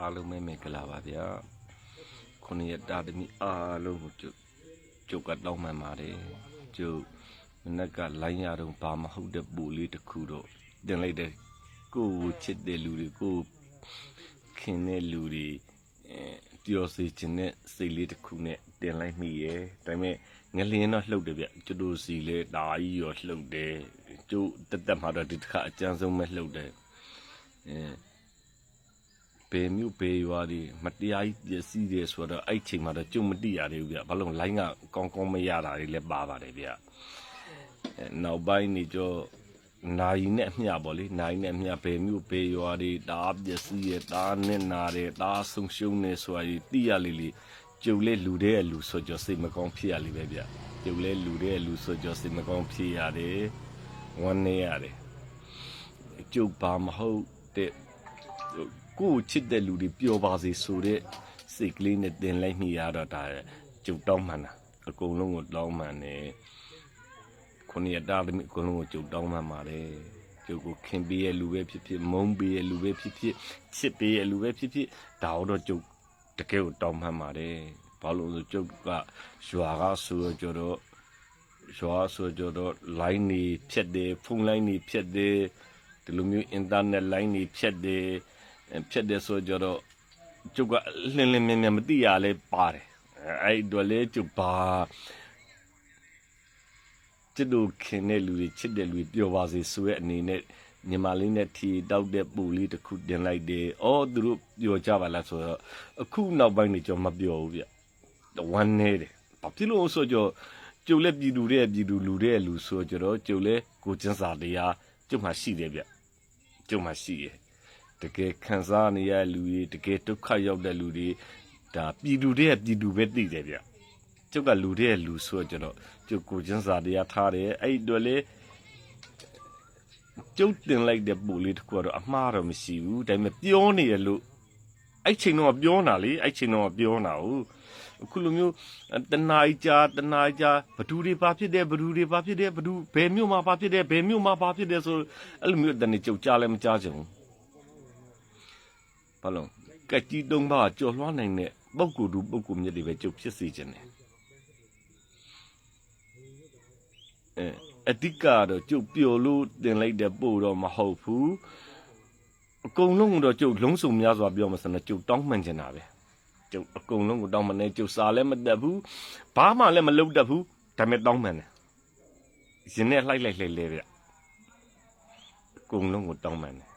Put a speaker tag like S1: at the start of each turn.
S1: အားလုံးပဲမင်္ဂလာပါဗျာခုနှစ်ရက်တာသမီအားလုံးကိုကျုပ်ကျုပ်ကတောင်းမှန်ပါတယ်ကျုပ်မနက်ကလိုင်းရတော့ဘာမဟုတ်တဲ့ပူလေးတစ်ခုတော့တင်လိုက်တဲ့ကိုယ်ကိုချစ်တဲ့လူတွေကိုယ်ခင်တဲ့လူတွေအဲတယောစီခြင်းတဲ့စိတ်လေးတစ်ခုနဲ့တင်လိုက်မိရဲ့ဒါပေမဲ့ငလျင်တော့လှုပ်တယ်ဗျကျွတ်တို့စီလဲဒါကြီးရောလှုပ်တယ်ကျုပ်တက်တက်မှာတော့ဒီတစ်ခါအကျန်းဆုံးပဲလှုပ်တယ်အဲ ဘယ်မျိုးဘယ်ရွာဒီမတရားကြီးပျက်စီးတယ်ဆိုတော့အဲ့ချိန်မှာတော့ကြုံမတိရသေးဘူးဗျဘာလို့လိုင်းကကောင်းကောင်းမရတာတွေလည်းပါပါတယ်ဗျအဲနောက်ပိုင်းနေကျနိုင်နဲ့အမျှပေါ့လေနိုင်နဲ့အမျှဘယ်မျိုးဘယ်ရွာတွေတားပျက်စီးရတားနဲ့နာတယ်တားဆုံရှုံနေဆိုတာကြီးတိရလေးလေးကျုပ်လဲလူတဲ့လူဆိုကြစိတ်မကောင်းဖြစ်ရလိမ့်ပဲဗျကျုပ်လဲလူတဲ့လူဆိုကြစိတ်မကောင်းဖြစ်ရတယ်ဝမ်းနေရတယ်ကျုပ်ပါမဟုတ်တဲ့ ကိုယ်ချစ်တဲ့လူတွေပျော်ပါစေဆိုတဲ့စိတ်ကလေးနဲ့တင်လိုက်မိရတော့ဒါကြုံတောင်းမှန်တာအကုန်လုံးကိုတောင်းမှန်တယ်ခုနှစ်ရက်တာသမီးအကုန်လုံးကိုကြုံတောင်းမှန်ပါတယ်ကျုပ်ကိုခင်ပေးရဲ့လူပဲဖြစ်ဖြစ်မုန်းပေးရဲ့လူပဲဖြစ်ဖြစ်ချစ်ပေးရဲ့လူပဲဖြစ်ဖြစ်ဒါတော့ကျုပ်တကယ်ကိုတောင်းမှန်ပါတယ်ဘာလို့လဲဆိုကျုပ်ကရွာကဆိုတော့ကျတော့ရွာဆိုကြတော့ line နေဖြတ်တယ်ဖုန်း line နေဖြတ်တယ်ဒီလိုမျိုး internet line နေဖြတ်တယ်အဲ ဖြစ်တယ်ဆိုကြတော့ကျုပ်ကလင်းလင်းမြင်မြင်မသိရလဲပါတယ်အဲအဲ့တော့လေကျုပ်ပါချစ်တို့ခင်တဲ့လူတွေချစ်တဲ့လူတွေပျော်ပါစေဆိုရဲ့အနေနဲ့ညီမလေးနဲ့ထီတောက်တဲ့ပူလေးတစ်ခုတင်လိုက်တယ်။အော်သူတို့ပျော်ကြပါလားဆိုတော့အခုနောက်ပိုင်းနေကျွန်တော်မပျော်ဘူးဗျ။ဝမ်းနေတယ်။ဘာဖြစ်လို့ဆိုတော့ကျုပ်လည်းပြည်သူတဲ့ပြည်သူလူတဲ့လူဆိုကြတော့ကျုပ်လည်းကိုကျင်းစာတရားကျုပ်မှရှိတယ်ဗျ။ကျုပ်မှရှိရဲ့။ တကယ်ခံစားနေရတဲ့လူတွေတကယ်ဒုက္ခရောက်တဲ့လူတွေဒါပြည်သူတွေကပြည်သူပဲသိတယ်ဗျကျုပ်ကလူတွေရဲ့လူဆိုတော့ကျွန်တော်ကျုပ်ကိုချင်းစာတရားထားတယ်အဲ့ဒီတော့လေကျုပ်တင်လိုက်တဲ့ပူလေးတစ်ခုကတော့အမှားတော့မရှိဘူးဒါပေမဲ့ပြောနေရလို့အဲ့ချိန်တော့ပြောတာလေအဲ့ချိန်တော့ပြောတာဟုတ်အခုလိုမျိုးတနားကြာတနားကြာဘဒူတွေဘာဖြစ်တယ်ဘဒူတွေဘာဖြစ်တယ်ဘဒူဘယ်မြို့မှာဘာဖြစ်တယ်ဘယ်မြို့မှာဘာဖြစ်တယ်ဆိုအဲ့လိုမျိုးတနေ့ကျုပ်ကြားလည်းမကြားချင်ဘူး ဘာလို့ကက်ကြီးတုံးပါကြော်လွှားနိုင်တဲ့ပုံကူတူပုံကူမြက်တွေပဲကျုပ်ဖြစ်စေခြင်းတယ်အဲအဓိကတော့ကျုပ်ပျော်လို့တင်လိုက်တဲ့ပို့တော့မဟုတ်ဘူးအကုန်လုံးတော့ကျုပ်လုံးစုံများစွာပြောမှစနေကျုပ်တောင်းမှန်ချင်တာပဲကျုပ်အကုန်လုံးကိုတောင်းမှန်နေကျုပ်စာလည်းမတက်ဘူးဘာမှလည်းမလုပ်တတ်ဘူးဒါပေမဲ့တောင်းမှန်တယ်ရင်နဲ့လှိုက်လိုက်လှိုက်လဲဗျအကုန်လုံးကိုတောင်းမှန်တယ်